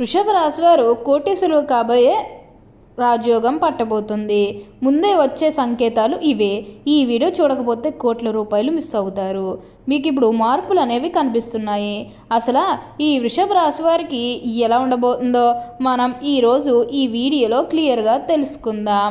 వృషభ రాశి వారు కోటీసులు కాబోయే రాజయోగం పట్టబోతుంది. ముందే వచ్చే సంకేతాలు ఇవే. ఈ వీడియో చూడకపోతే కోట్ల రూపాయలు మిస్ అవుతారు. మీకు ఇప్పుడు మార్పులు అనేవి కనిపిస్తున్నాయి. అసలు ఈ వృషభ రాశి వారికి ఎలా ఉండబోతుందో మనం ఈరోజు ఈ వీడియోలో క్లియర్గా తెలుసుకుందాం.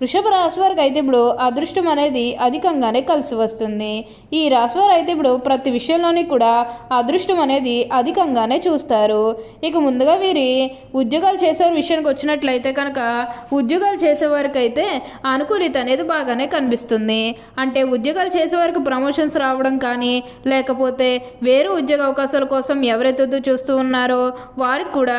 వృషభ రాశి వారికి అయితే ఇప్పుడు అదృష్టం అనేది అధికంగానే కలిసి వస్తుంది. ఈ రాశి వారు అయితే ఇప్పుడు ప్రతి విషయంలోని కూడా అదృష్టం అనేది అధికంగానే చూస్తారు. ఇక ముందుగా వీరి ఉద్యోగాలు చేసే విషయానికి వచ్చినట్లయితే కనుక ఉద్యోగాలు చేసేవారికి అయితే అనుకూలిత అనేది బాగానే కనిపిస్తుంది. అంటే ఉద్యోగాలు చేసేవారికి ప్రమోషన్స్ రావడం కానీ లేకపోతే వేరే ఉద్యోగ అవకాశాల కోసం ఎవరైతే చూస్తూ ఉన్నారో వారికి కూడా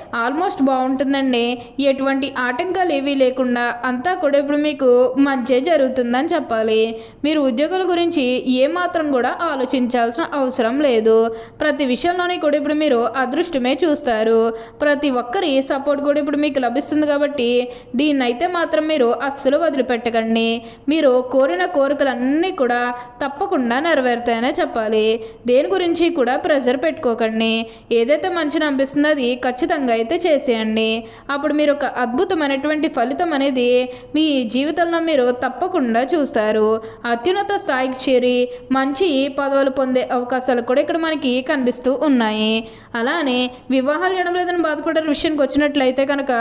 ఆల్మోస్ట్ బాగుంటుందండి. ఎటువంటి ఆటంకాలు ఏవీ లేకుండా అంతా కూడా ఇప్పుడు మీకు మంచి జరుగుతుందని చెప్పాలి. మీరు ఉద్యోగుల గురించి ఏమాత్రం కూడా ఆలోచించాల్సిన అవసరం లేదు. ప్రతి విషయంలోని కూడా ఇప్పుడు మీరు అదృష్టమే చూస్తారు. ప్రతి ఒక్కరి సపోర్ట్ కూడా ఇప్పుడు మీకు లభిస్తుంది కాబట్టి దీన్నైతే మాత్రం మీరు అస్సలు వదిలిపెట్టకండి. మీరు కోరిన కోరికలన్నీ కూడా తప్పకుండా నెరవేరుతాయనే చెప్పాలి. దేని గురించి కూడా ప్రెజర్ పెట్టుకోకండి. ఏదైతే మంచిని అనిపిస్తుందో అది ఖచ్చితంగా అయితే చేసేయండి. అప్పుడు మీరు ఒక అద్భుతమైనటువంటి ఫలితం అనేది మీ జీవితంలో మీరు తప్పకుండా చూస్తారు. అత్యున్నత స్థాయికి చేరి మంచి పదవులు పొందే అవకాశాలు కూడా ఇక్కడ మనకి కనిపిస్తూ ఉన్నాయి. అలానే వివాహాలు చేయడం లేదని బాధపడే విషయానికి వచ్చినట్లయితే కనుక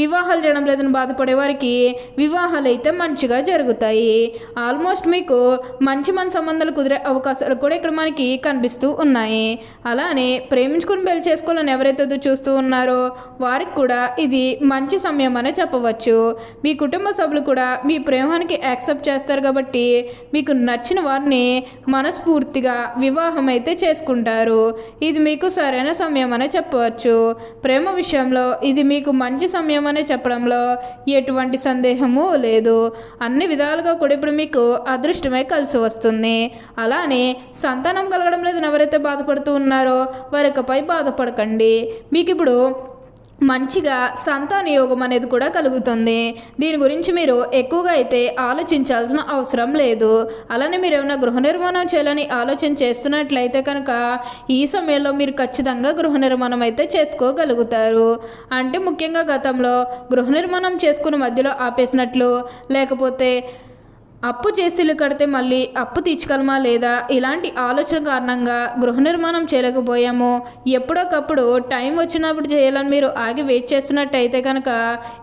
వివాహాలు చేయడం లేదని బాధపడే వారికి వివాహాలు అయితే మంచిగా జరుగుతాయి. ఆల్మోస్ట్ మీకు మంచి మన సంబంధాలు కుదిరే అవకాశాలు కూడా ఇక్కడ మనకి కనిపిస్తూ ఉన్నాయి. అలానే ప్రేమించుకుని పెళ్ళి చేసుకోవాలని ఎవరైతే చూస్తూ ఉన్నారో వారికి కూడా ఇది మంచి సమయం అనే చెప్పవచ్చు. మీ కుటుంబ సభ్యులు కూడా మీ ప్రేమానికి యాక్సెప్ట్ చేస్తారు కాబట్టి మీకు నచ్చిన వారిని మనస్ఫూర్తిగా వివాహం అయితే చేసుకుంటారు. ఇది మీకు సరైన సమయం అనే చెప్పవచ్చు. ప్రేమ విషయంలో ఇది మీకు మంచి సమయం అనే చెప్పడంలో ఎటువంటి సందేహము లేదు. అన్ని విధాలుగా కూడా ఇప్పుడు మీకు అదృష్టమే కలిసి వస్తుంది. అలానే సంతానం కలగడం లేదని ఎవరైతే బాధపడుతూ ఉన్నారో వారికపై బాధపడకండి. మీకు ఇప్పుడు మంచిగా సంతాన యోగం అనేది కూడా కలుగుతుంది. దీని గురించి మీరు ఎక్కువగా అయితే ఆలోచించాల్సిన అవసరం లేదు. అలానే మీరు ఏమైనా గృహ నిర్మాణం చేయాలని ఆలోచన చేస్తున్నట్లయితే కనుక ఈ సమయంలో మీరు ఖచ్చితంగా గృహ నిర్మాణం అయితే చేసుకోగలుగుతారు. అంటే ముఖ్యంగా గతంలో గృహ నిర్మాణం చేసుకున్న మధ్యలో ఆపేసినట్లు లేకపోతే అప్పు చేసిలు కడితే మళ్ళీ అప్పు తీర్చగలమా లేదా? ఇలాంటి ఆలోచన కారణంగా గృహ నిర్మాణం చేయలేకపోయాము. ఎప్పుడోకప్పుడు టైం వచ్చినప్పుడు చేయాలని మీరు ఆగి వెయిట్ చేస్తున్నట్టయితే కనుక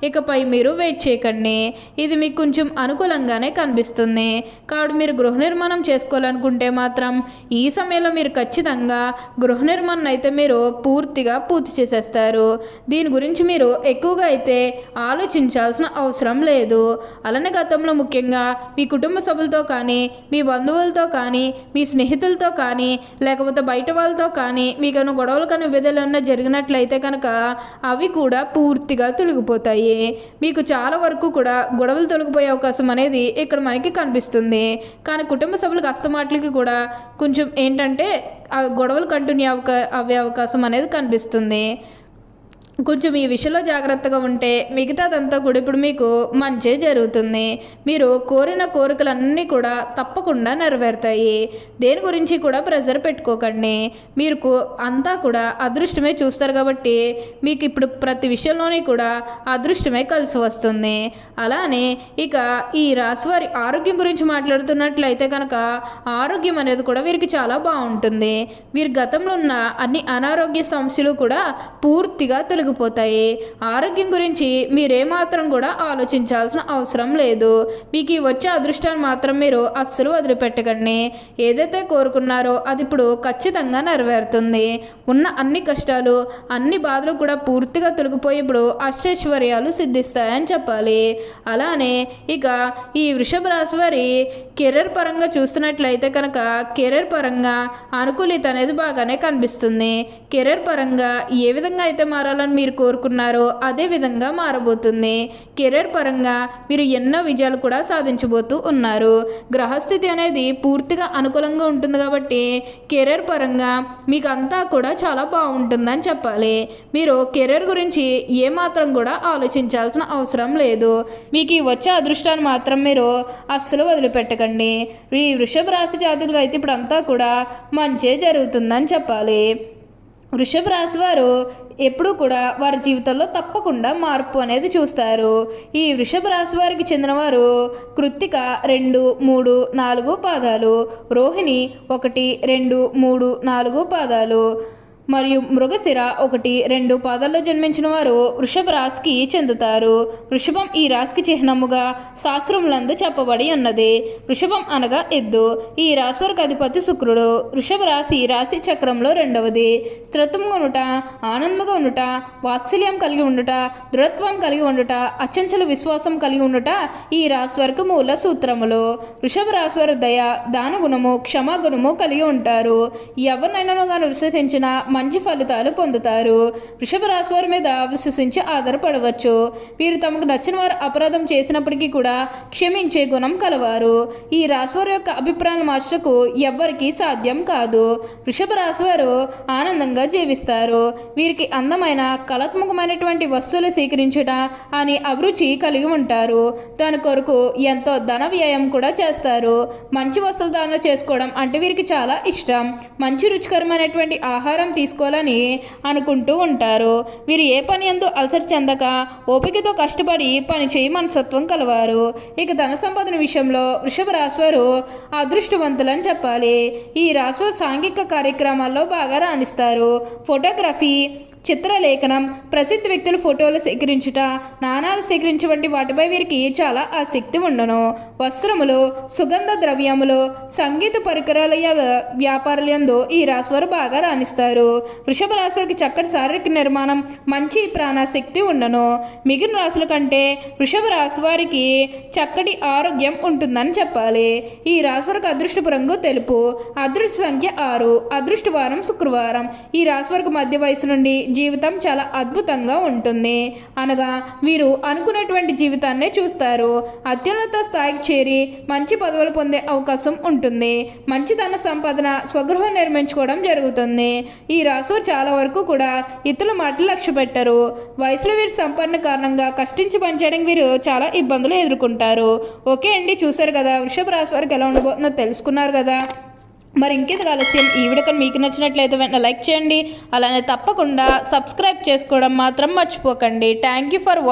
ఇకపై మీరు వెయిట్ చేయకండి. ఇది మీకు కొంచెం అనుకూలంగానే కనిపిస్తుంది. కాబట్టి మీరు గృహ నిర్మాణం చేసుకోవాలనుకుంటే మాత్రం ఈ సమయంలో మీరు ఖచ్చితంగా గృహ నిర్మాణం అయితే మీరు పూర్తిగా పూర్తి చేసేస్తారు. దీని గురించి మీరు ఎక్కువగా అయితే ఆలోచించాల్సిన అవసరం లేదు. అలానే గతంలో ముఖ్యంగా మీ కుటుంబ సభ్యులతో కానీ మీ బంధువులతో కానీ మీ స్నేహితులతో కానీ లేకపోతే బయట వాళ్ళతో కానీ మీకు గొడవలు కానీ విధులు జరిగినట్లయితే కనుక అవి కూడా పూర్తిగా తొలగిపోతాయి. మీకు చాలా వరకు కూడా గొడవలు తొలగిపోయే అవకాశం అనేది ఇక్కడ మనకి కనిపిస్తుంది. కానీ కుటుంబ సభ్యులకు అస్తమాట్లకి కూడా కొంచెం ఏంటంటే గొడవలు కంటిన్యూ అవకా అవ్వే అవకాశం అనేది కనిపిస్తుంది. కొంచెం ఈ విషయంలో జాగ్రత్తగా ఉంటే మిగతాదంతా కూడా ఇప్పుడు మీకు మంచి జరుగుతుంది. మీరు కోరిన కోరికలన్నీ కూడా తప్పకుండా నెరవేరుతాయి. దేని గురించి కూడా ప్రెజర్ పెట్టుకోకండి. మీరు అంతా కూడా అదృష్టమే చూస్తారు కాబట్టి మీకు ఇప్పుడు ప్రతి విషయంలోని కూడా అదృష్టమే కలిసి వస్తుంది. అలానే ఇక ఈ రాశివారి ఆరోగ్యం గురించి మాట్లాడుతున్నట్లయితే కనుక ఆరోగ్యం అనేది కూడా వీరికి చాలా బాగుంటుంది. వీరి గతంలో ఉన్న అన్ని అనారోగ్య సమస్యలు కూడా పూర్తిగా తొలగి తొలగిపోతాయి ఆరోగ్యం గురించి మీరేమాత్రం కూడా ఆలోచించాల్సిన అవసరం లేదు. మీకు ఈ వచ్చే అదృష్టాన్ని మాత్రం మీరు అస్సలు వదిలిపెట్టకండి. ఏదైతే కోరుకున్నారో అది ఇప్పుడు ఖచ్చితంగా నెరవేరుతుంది. ఉన్న అన్ని కష్టాలు అన్ని బాధలు కూడా పూర్తిగా తొలగిపోయి ఇప్పుడు అష్టైశ్వర్యాలు సిద్ధిస్తాయని చెప్పాలి. అలానే ఇక ఈ వృషభ రాశి వారి కెరీర్ పరంగా చూస్తున్నట్లయితే కనుక కెరీర్ పరంగా అనుకూలిత అనేది బాగానే కనిపిస్తుంది. కెరీర్ పరంగా ఏ విధంగా అయితే మారాలని మీరు కోరుకున్నారో అదే విధంగా మారబోతుంది. కెరీర్ పరంగా మీరు ఎన్నో విజయాలు కూడా సాధించబోతూ ఉన్నారు. గ్రహస్థితి అనేది పూర్తిగా అనుకూలంగా ఉంటుంది కాబట్టి కెరీర్ పరంగా మీకు అంతా కూడా చాలా బాగుంటుందని చెప్పాలి. మీరు కెరీర్ గురించి ఏమాత్రం కూడా ఆలోచించాల్సిన అవసరం లేదు. మీకు ఈ వచ్చే అదృష్టాన్ని మాత్రం మీరు అస్సలు వదిలిపెట్టకండి. ఈ వృషభ రాశి జాతకులు అయితే ఇప్పుడు అంతా కూడా మంచే జరుగుతుందని చెప్పాలి. వృషభ రాశి వారు ఎప్పుడూ కూడా వారి జీవితంలో తప్పకుండా మార్పు అనేది చూస్తారు. ఈ వృషభ రాశి వారికి చెందినవారు కృత్తిక రెండు మూడు నాలుగు పాదాలు రోహిణి ఒకటి రెండు మూడు నాలుగు పాదాలు. మరియు మృగశిర ఒకటి రెండు పాదాల్లో జన్మించిన వారు వృషభ రాశికి చెందుతారు. వృషభం ఈ రాశికి చిహ్నముగా శాస్త్రములందు చెప్పబడి ఉన్నది. వృషభం అనగా ఎద్దు ఈ రాశి అధిపతి శుక్రుడు. వృషభ రాశి రాశి చక్రంలో రెండవది. స్థిరత్వంగా ఉండుట ఆనందముగా ఉండుట వాత్సల్యం కలిగి ఉండుట దృఢత్వం కలిగి ఉండుట అచంచల విశ్వాసం కలిగి ఉండుట ఈ రాశి వారికి మూల సూత్రములు. వృషభ రాశి వారు దయ దానగుణము క్షమాగుణము కలిగి ఉంటారు. ఎవరినైనా విశ్వసించిన మంచి ఫలితాలు పొందుతారు. వృషభ రాశి వారి మీద విశ్వసించి ఆధారపడవచ్చు. వీరు తమకు నచ్చిన వారు అపరాధం చేసినప్పటికీ కూడా క్షమించే గుణం కలవారు. ఈ రాశివారి యొక్క అభిప్రాయాలు మార్చటకు ఎవ్వరికీ సాధ్యం కాదు. వృషభ రాశి వారు ఆనందంగా జీవిస్తారు. వీరికి అందమైన కళాత్మకమైనటువంటి వస్తువులు సేకరించుట అని అభిరుచి కలిగి ఉంటారు. దాని కొరకు ఎంతో ధన వ్యయం కూడా చేస్తారు. మంచి వస్త్రధారణ చేసుకోవడం అంటే వీరికి చాలా ఇష్టం. మంచి రుచికరమైనటువంటి ఆహారం తీసుకోవాలని అనుకుంటూ ఉంటారు. వీరు ఏ పని ఎందు అలసట చెందక ఓపికతో కష్టపడి పని చేయి మనసత్వం కలవారు. ఇక ధన సంపాదన విషయంలో వృషభ రాశివారు అదృష్టవంతులని చెప్పాలి. ఈ రాశివారు సాంఘిక కార్యక్రమాల్లో బాగా రాణిస్తారు. ఫోటోగ్రఫీ చిత్రలేఖనం ప్రసిద్ధ వ్యక్తుల ఫోటోలు సేకరించుట నాణాలు సేకరించే వంటి వాటిపై వీరికి చాలా ఆసక్తి ఉండను. వస్త్రములు సుగంధ ద్రవ్యములు సంగీత పరికరాల య- వ్యాపారాలందు ఈ రాశివారు బాగా రాణిస్తారు. వృషభ రాశివారికి చక్కటి శారీరక నిర్మాణం మంచి ప్రాణశక్తి ఉండను. మిగిలిన రాశుల కంటే వృషభ రాశి వారికి చక్కటి ఆరోగ్యం ఉంటుందని చెప్పాలి. ఈ రాశివారికి అదృష్టపు రంగు తెలుపు అదృష్ట సంఖ్య ఆరు అదృష్ట వారం శుక్రవారం. ఈ రాశి వారికి మధ్య వయసు నుండి జీవితం చాలా అద్భుతంగా ఉంటుంది. అనగా వీరు అనుకున్నటువంటి జీవితాన్నే చూస్తారు. అత్యున్నత స్థాయికి చేరి మంచి పదవులు పొందే అవకాశం ఉంటుంది. మంచి ధన సంపాదన స్వగృహం నిర్మించుకోవడం జరుగుతుంది. ఈ ఈ రాశివారు చాలా వరకు కూడా ఇతరుల మాటలు లక్ష్య పెట్టరు. వయసులో వీరు సంపన్న కారణంగా కష్టించి పనిచేయడానికి వీరు చాలా ఇబ్బందులు ఎదుర్కొంటారు. ఓకే అండి చూశారు కదా వృషభ రాశి వారికి ఎలా ఉండబోతుందో తెలుసుకున్నారు కదా. మరి ఇంకెందుకు ఆలస్యం? ఈ వీడియో కానీ మీకు నచ్చినట్లయితే వెంటనే లైక్ చేయండి. అలానే తప్పకుండా సబ్స్క్రైబ్ చేసుకోవడం మాత్రం మర్చిపోకండి. Thank you for watching